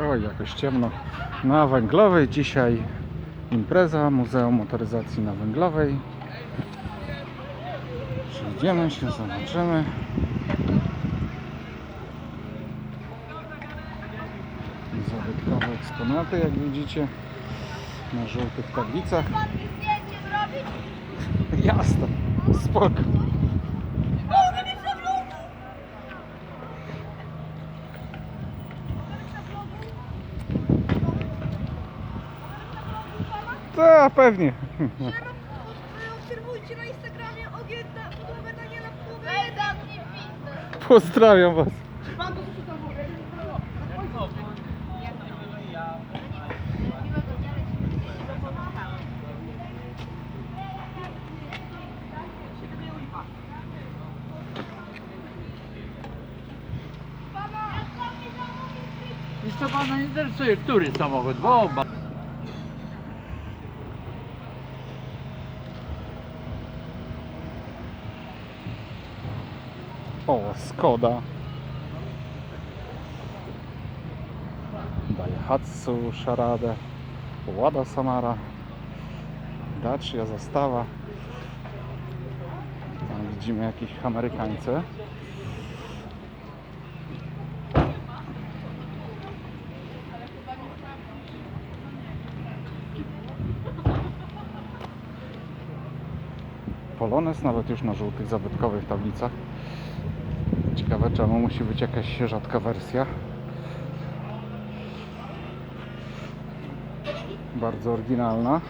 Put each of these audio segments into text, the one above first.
Oj, jakoś ciemno. Na Węglowej dzisiaj impreza Muzeum Motoryzacji na Węglowej. Przyjdziemy się, zobaczymy. Zabytkowe eksponaty, jak widzicie, na żółtych tablicach. Jasne, spoko. Tak, pewnie. Obserwujcie na Instagramie ogięta podłogę Daniela Podłogę. Weź zamknij pizdę. Pozdrawiam Was. Pan to tam? I co pana interesuje? Który samochód? Bo oba. Skoda. Daihatsu, Szaradę, Łada Samara, Dacia, Zastawa. Tam widzimy jakieś Amerykańce. Polones nawet już na żółtych zabytkowych tablicach. Ciekawe czemu musi być jakaś rzadka wersja. Bardzo oryginalna.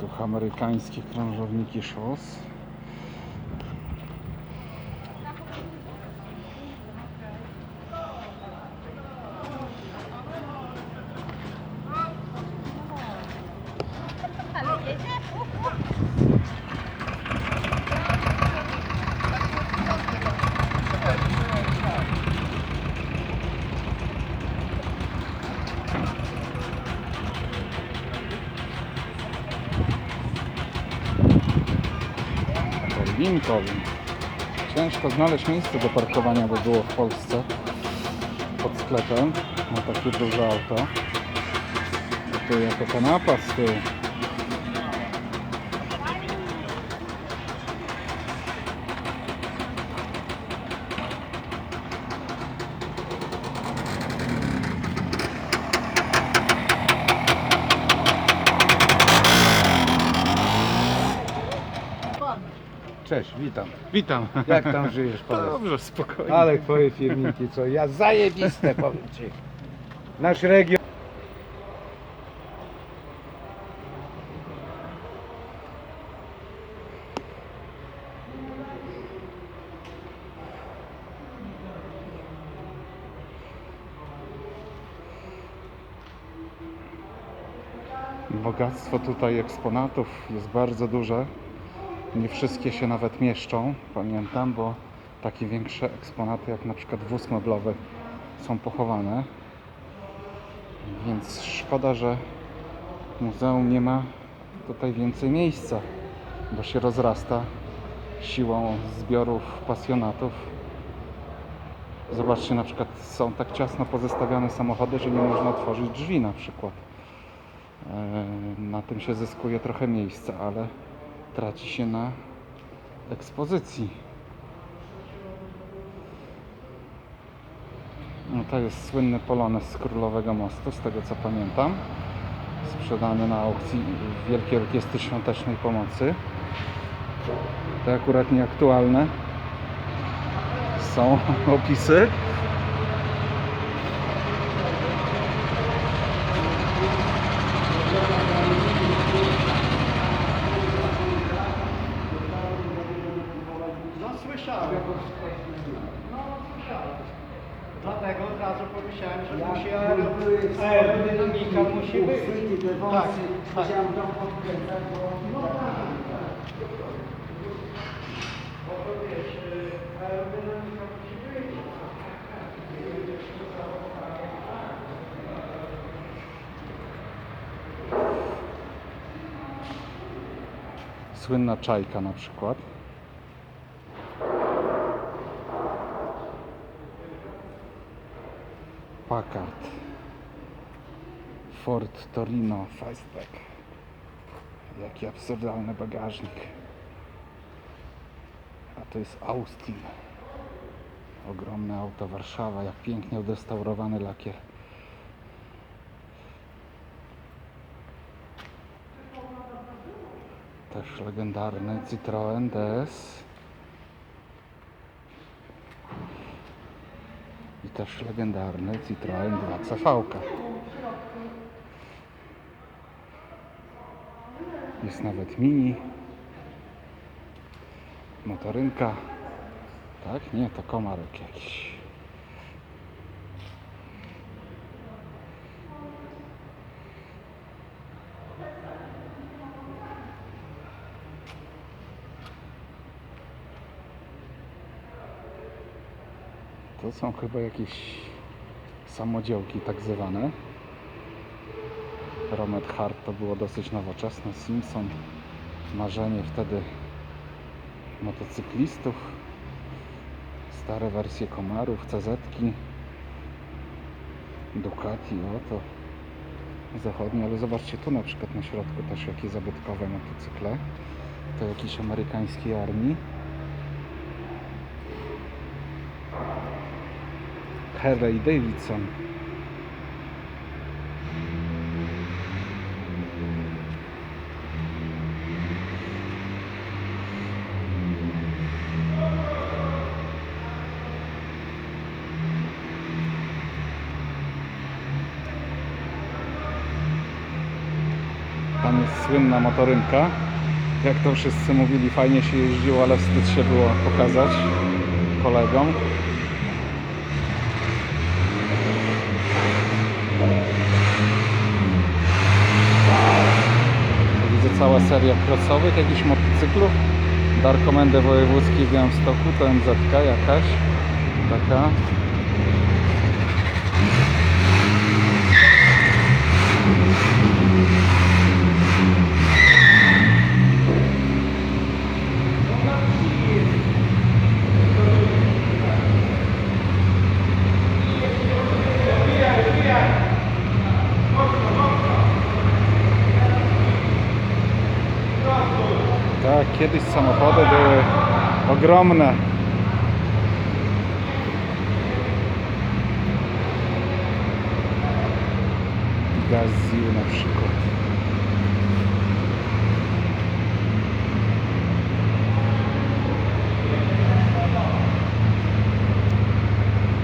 Tu amerykańskie krążowniki szos. Lincoln. Ciężko znaleźć miejsce do parkowania, by było w Polsce pod sklepem na takie duże auto. A tu jako kanapa z tyłu. Cześć, witam. Witam. Jak tam żyjesz, powiedz? Dobrze, spokojnie. Ale twoje filmiki, co ja zajebiste, powiem ci. Nasz region. Bogactwo tutaj eksponatów jest bardzo duże. Nie wszystkie się nawet mieszczą, pamiętam, bo takie większe eksponaty jak na przykład wóz meblowy są pochowane. Więc szkoda, że muzeum nie ma tutaj więcej miejsca, bo się rozrasta siłą zbiorów pasjonatów. Zobaczcie, na przykład są tak ciasno pozestawione samochody, że nie można otworzyć drzwi na przykład. E, Na tym się zyskuje trochę miejsca, ale traci się na ekspozycji. No to jest słynny Polones z Królowego Mostu, z tego co pamiętam. Sprzedany na aukcji Wielkiej Orkiestry Świątecznej Pomocy. To akurat nieaktualne. Są opisy. słyszałem. No, słyszałem. Dlatego od razu pomyślałem, że Jak e, e, musi aerodynamika musi być. Tak, tak. Chciałem tam podkręcać, bo... No tak, tak. Bo to wiesz, y, aerodynamika musi być. Słynna czajka na przykład. Packard. Ford Torino Fastback. Jaki absurdalny bagażnik. A to jest Austin. Ogromne auto Warszawa, jak pięknie odrestaurowany lakier. Też legendarny Citroen DS. Też legendarny Citroen 2CV. Jest nawet mini. Motorynka. Tak? Nie, to komarek jakiś. To są chyba jakieś samodziałki tak zwane. Romet Hart to było dosyć nowoczesne. Simpson, marzenie wtedy motocyklistów. Stare wersje Komarów, CZ-ki, Ducati, o to zachodnie, ale zobaczcie tu na przykład na środku też jakie zabytkowe motocykle. To jakiś amerykańskiej armii. Harley Davidson. Tam jest słynna motorynka. Jak to wszyscy mówili, fajnie się jeździło, ale wstyd się było pokazać kolegom. Cała seria crossowych, jakichś motocyklów. Dar Komendy Wojewódzkiej w Białymstoku, to MZK jakaś. Taka. Kiedyś samochody były ogromne. Gaziu na przykład.